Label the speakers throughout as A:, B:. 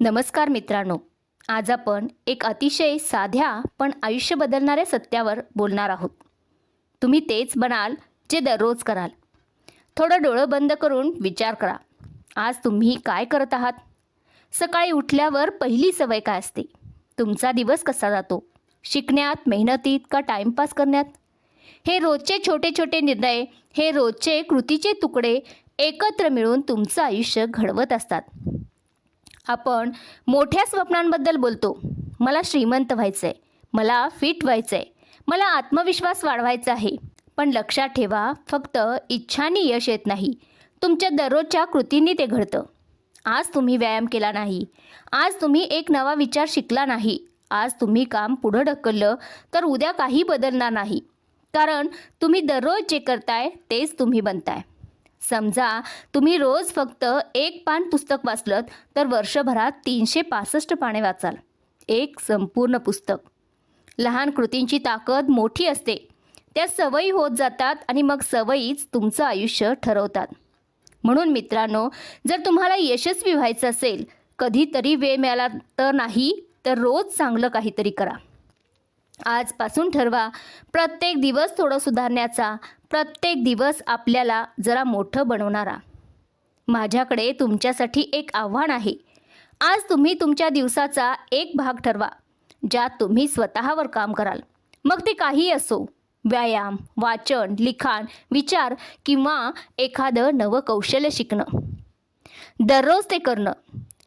A: नमस्कार मित्रांनो. आज आपण एक अतिशय साध्या पण आयुष्य बदलणाऱ्या सत्यावर बोलणार आहोत. तुम्ही तेच बनाल जे दररोज कराल. थोडं डोळं बंद करून विचार करा. आज तुम्ही काय करत आहात? सकाळी उठल्यावर पहिली सवय काय असते? तुमचा दिवस कसा जातो? शिकण्यात मेहनतीत का टाईमपास करण्यात? हे रोजचे छोटे छोटे निर्णय हे रोजचे कृतीचे तुकडे एकत्र मिळून तुमचं आयुष्य घडवत असतात. आपण मोठ्या स्वप्नांबद्दल बोलतो. मला श्रीमंत व्हायचं आहे मला फिट व्हायचं आहे मला आत्मविश्वास वाढवायचा आहे. पण लक्षात ठेवा फक्त इच्छानी यश येत नाही. तुमच्या दररोजच्या कृतींनी ते घडतं. आज तुम्ही व्यायाम केला नाही. आज तुम्ही एक नवा विचार शिकला नाही. आज तुम्ही काम पुढं ढकललं तर उद्या काही बदलणार नाही. कारण तुम्ही दररोज जे करताय तेच तुम्ही बनताय. समजा तुम्ही रोज फक्त एक पान पुस्तक वाचलं तर वर्षभरात तीनशे पासष्ट पाने वाचाल. एक संपूर्ण पुस्तक. लहान कृतींची ताकद मोठी असते. त्या सवयी होत जातात आणि मग सवयीच तुमचं आयुष्य ठरवतात. म्हणून मित्रांनो जर तुम्हाला यशस्वी व्हायचं असेल कधीतरी वेळ मिळाला तर नाही तर रोज चांगलं काहीतरी करा. आजपासून ठरवा प्रत्येक दिवस थोडं सुधारण्याचा प्रत्येक दिवस आपल्याला जरा मोठं बनवणारा. माझ्याकडे तुमच्यासाठी एक आव्हान आहे. आज तुम्ही तुमच्या दिवसाचा एक भाग ठरवा ज्यात तुम्ही स्वतःवर काम कराल. मग ते काही असो व्यायाम वाचन लिखाण विचार किंवा एखादं नवं कौशल्य शिकणं. दररोज ते करणं.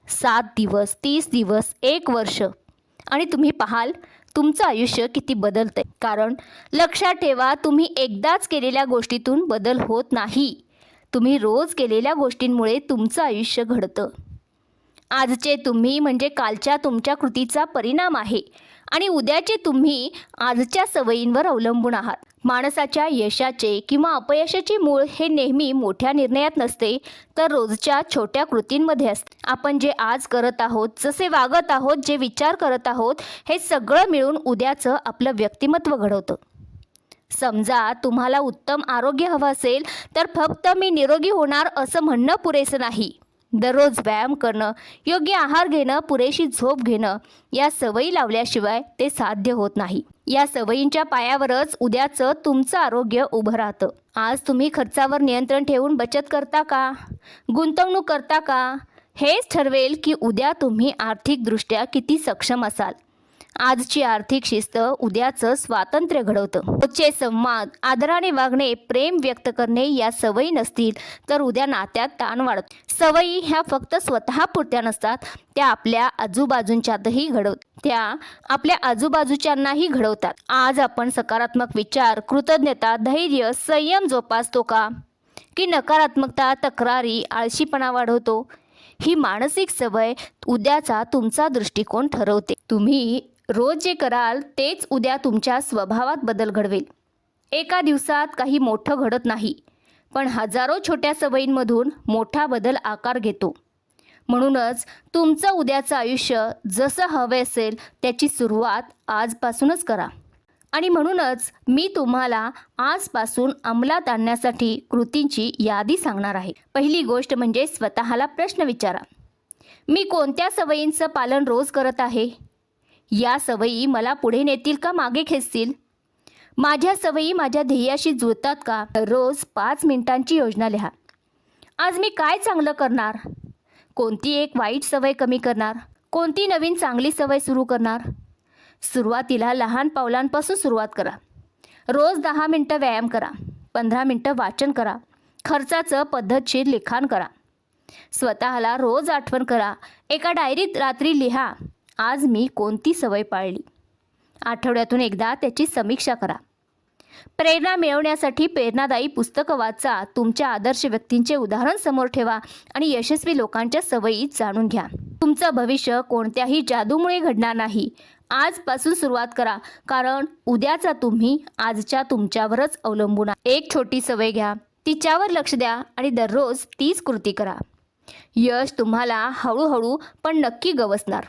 A: सात दिवस तीस दिवस एक वर्ष. आणि तुम्ही पाहाल तुमचं आयुष्य किती बदलतंय? कारण लक्षात ठेवा तुम्ही एकदाच केलेल्या गोष्टीतून बदल होत नाही. तुम्ही रोज केलेल्या गोष्टींमुळे तुमचं आयुष्य घडतं. आजचे तुम्ही म्हणजे कालच्या तुमच्या कृतीचा परिणाम आहे. आणि उद्याचे तुम्ही आजच्या सवयींवर अवलंबून आहात. माणसाच्या यशाचे किंवा अपयशाचे मूळ हे नेहमी मोठ्या निर्णयात नसते तर रोजच्या छोट्या कृतींमध्ये असते. आपण जे आज करत आहोत जसे वागत आहोत जे विचार करत आहोत हे सगळं मिळून उद्याचं आपलं व्यक्तिमत्व घडवतं. समजा तुम्हाला उत्तम आरोग्य हवं असेल तर फक्त मी निरोगी होणार असं म्हणणं पुरेसं नाही. दररोज व्यायाम करणं योग्य आहार घेणं पुरेशी झोप घेणं या सवयी लावल्याशिवाय ते साध्य होत नाही. या सवयींच्या पायावरच उद्याचं तुमचं आरोग्य उभं राहतं. आज तुम्ही खर्चावर नियंत्रण ठेवून बचत करता का? गुंतवणूक करता का? हेच ठरवेल की उद्या तुम्ही आर्थिकदृष्ट्या किती सक्षम असाल. आजची आर्थिक शिस्त उद्याचं स्वातंत्र्य घडवतं. रोजचे संवाद आदराने वागणे प्रेम व्यक्त करणे या सवयी नसतील तर उद्या नात्यात ताण वाढत. सवयी ह्या फक्त स्वतःपुरत्या नसतात त्या आपल्या आजूबाजूंच्यातही घडवत त्या आपल्या आजूबाजूच्यांनाही घडवतात. आज आपण सकारात्मक विचार कृतज्ञता धैर्य संयम जोपासतो का? की नकारात्मकता तक्रारी आळशीपणा वाढवतो? ही मानसिक सवय उद्याचा तुमचा दृष्टिकोन ठरवते. तुम्ही रोज जे कराल तेच उद्या तुमच्या स्वभावात बदल घडवेल. एका दिवसात काही मोठं घडत नाही पण हजारो छोट्या सवयींमधून मोठा बदल आकार घेतो. म्हणूनच तुमचं उद्याचं आयुष्य जसं हवे असेल त्याची सुरुवात आजपासूनच करा. आणि म्हणूनच मी तुम्हाला आजपासून अंमलात आणण्यासाठी कृतींची यादी सांगणार आहे. पहिली गोष्ट म्हणजे स्वतःला प्रश्न विचारा. मी कोणत्या सवयींचं पालन रोज करत आहे? या सवयी मला पुढे नेतील का मागे खेचतील? माझ्या सवयी माझ्या ध्येयाशी जुळतात का? रोज पाच मिनिटांची योजना लिहा. आज मी काय चांगलं करणार? कोणती एक वाईट सवय कमी करणार? कोणती नवीन चांगली सवय सुरू करणार? सुरुवातीला लहान पावलांपासून सुरुवात करा. रोज दहा मिनटं व्यायाम करा. पंधरा मिनटं वाचन करा. खर्चाचं पद्धतशीर लिखाण करा. स्वतःला रोज आठवण करा. एका डायरीत रात्री लिहा. आज मी कोणती सवय पाळली? आठवड्यातून एकदा त्याची समीक्षा करा. प्रेरणा मिळवण्यासाठी प्रेरणादायी पुस्तकं वाचा तुमच्या आदर्श व्यक्तींचे उदाहरण समोर ठेवा आणि यशस्वी लोकांच्या सवयी जाणून घ्या. तुमचं भविष्य कोणत्याही जादूमुळे घडणार नाही. आजपासून सुरुवात करा कारण उद्याचा तुम्ही आजच्या तुमच्यावरच अवलंबून एक छोटी सवय घ्या. तिच्यावर लक्ष द्या आणि दररोज तीच कृती करा. यश तुम्हाला हळूहळू पण नक्की गवसणार.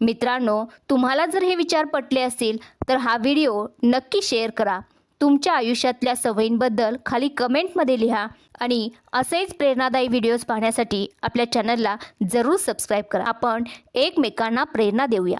A: मित्रांनो तुम्हाला जर हे विचार पटले असतील तर हा व्हिडिओ नक्की शेअर करा. तुमच्या आयुष्यातल्या सवयींबद्दल खाली कमेंटमध्ये लिहा आणि असेच प्रेरणादायी व्हिडिओज पाहण्यासाठी आपल्या चॅनलला जरूर सबस्क्राईब करा. आपण एकमेकांना प्रेरणा देऊया.